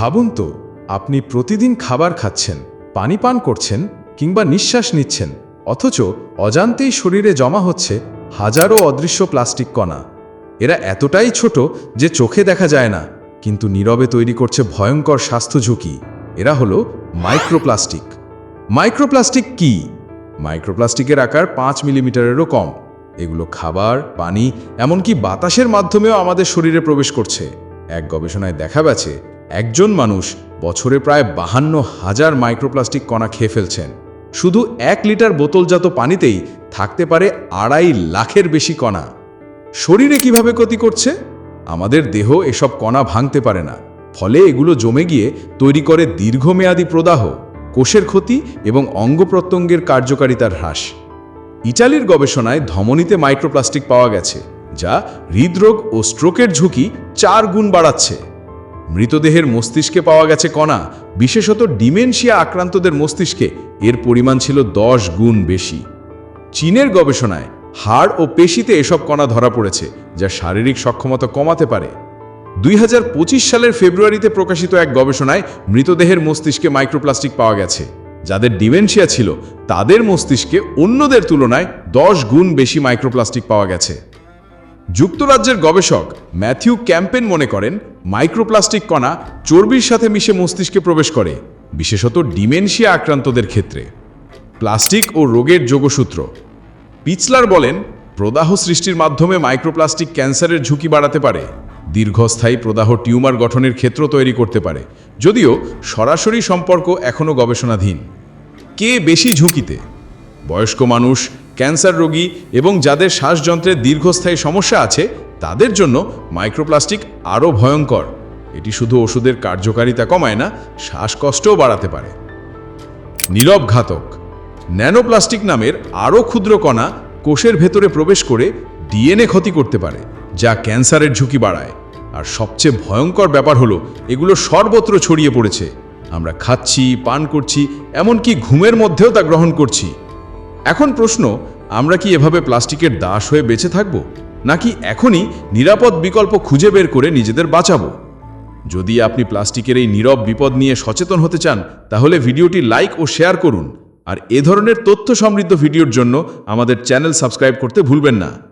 ভাবুন তো, আপনি প্রতিদিন খাবার খাচ্ছেন, পানি পান করছেন, কিংবা নিঃশ্বাস নিচ্ছেন, অথচ অজান্তেই শরীরে জমা হচ্ছে হাজারো অদৃশ্য প্লাস্টিক কণা। এরা এতটাই ছোট যে চোখে দেখা যায় না, কিন্তু নীরবে তৈরি করছে ভয়ঙ্কর স্বাস্থ্য ঝুঁকি। এরা হলো মাইক্রোপ্লাস্টিক। মাইক্রোপ্লাস্টিক কি? মাইক্রোপ্লাস্টিকের আকার পাঁচ মিলিমিটারেরও কম। এগুলো খাবার, পানি, এমনকি বাতাসের মাধ্যমেও আমাদের শরীরে প্রবেশ করছে। এক গবেষণায় দেখা গেছে একজন মানুষ বছরে প্রায় বাহান্ন হাজার মাইক্রোপ্লাস্টিক কণা খেয়ে ফেলছেন। শুধু এক লিটার বোতলজাত পানিতেই থাকতে পারে আড়াই লাখের বেশি কণা। শরীরে কীভাবে ক্ষতি করছে? আমাদের দেহ এসব কণা ভাঙতে পারে না। ফলে এগুলো জমে গিয়ে তৈরি করে দীর্ঘমেয়াদী প্রদাহ, কোষের ক্ষতি এবং অঙ্গ প্রত্যঙ্গের কার্যকারিতার হ্রাস। ইটালির গবেষণায় ধমনীতে মাইক্রোপ্লাস্টিক পাওয়া গেছে, যা হৃদরোগ ও স্ট্রোকের ঝুঁকি চার গুণ বাড়াচ্ছে। মৃতদেহের মস্তিষ্কে পাওয়া গেছে কণা, বিশেষত ডিমেনশিয়া আক্রান্তদের মস্তিষ্কে। এর পরিমাণ ছিল দশ গুণ বেশি। চীনের গবেষণায় হাড় ও পেশিতে এসব কণা ধরা পড়েছে, যা শারীরিক সক্ষমতা কমাতে পারে। দুই হাজার পঁচিশ সালের ফেব্রুয়ারিতে প্রকাশিত এক গবেষণায় মৃতদেহের মস্তিষ্কে মাইক্রোপ্লাস্টিক পাওয়া গেছে। যাদের ডিমেনশিয়া ছিল, তাদের মস্তিষ্কে অন্যদের তুলনায় দশ গুণ বেশি মাইক্রোপ্লাস্টিক পাওয়া গেছে। যুক্তরাজ্যের গবেষক ম্যাথিউ ক্যাম্পেন মনে করেন, মাইক্রোপ্লাস্টিক কণা চর্বির সাথে মিশে মস্তিষ্কে প্রবেশ করে, বিশেষত ডিমেনশিয়া আক্রান্তদের ক্ষেত্রে। প্লাস্টিক ও রোগের যোগসূত্র। পিচলার বলেন, প্রদাহ সৃষ্টির মাধ্যমে মাইক্রোপ্লাস্টিক ক্যান্সারের ঝুঁকি বাড়াতে পারে। দীর্ঘস্থায়ী প্রদাহ টিউমার গঠনের ক্ষেত্র তৈরি করতে পারে। যদিও সরাসরি সম্পর্ক এখনও গবেষণাধীন। কে বেশি ঝুঁকিতে? বয়স্ক মানুষ ক্যান্সার রোগী এবং যাদের শ্বাসযন্ত্রের দীর্ঘস্থায়ী সমস্যা আছে, তাদের জন্য মাইক্রোপ্লাস্টিক আরও ভয়ঙ্কর। এটি শুধু ওষুধের কার্যকারিতা কমায় না, শ্বাসকষ্টও বাড়াতে পারে। নীরব ঘাতক। ন্যানোপ্লাস্টিক নামের আরও ক্ষুদ্র কণা কোষের ভেতরে প্রবেশ করে ডিএনএ ক্ষতি করতে পারে, যা ক্যান্সারের ঝুঁকি বাড়ায়। আর সবচেয়ে ভয়ঙ্কর ব্যাপার হলো, এগুলো সর্বত্র ছড়িয়ে পড়েছে। আমরা খাচ্ছি, পান করছি, এমনকি ঘুমের মধ্যেও তা গ্রহণ করছি। এখন প্রশ্ন, আমরা কি এভাবে প্লাস্টিকের দাস হয়ে বেঁচে থাকব? নাকি এখনই নিরাপদ বিকল্প খুঁজে বের করে নিজেদের বাঁচাবো? যদি আপনি প্লাস্টিকের এই নীরব বিপদ নিয়ে সচেতন হতে চান, তাহলে ভিডিওটি লাইক ও শেয়ার করুন। আর এ ধরনের তথ্য সমৃদ্ধ ভিডিওর জন্য আমাদের চ্যানেল সাবস্ক্রাইব করতে ভুলবেন না।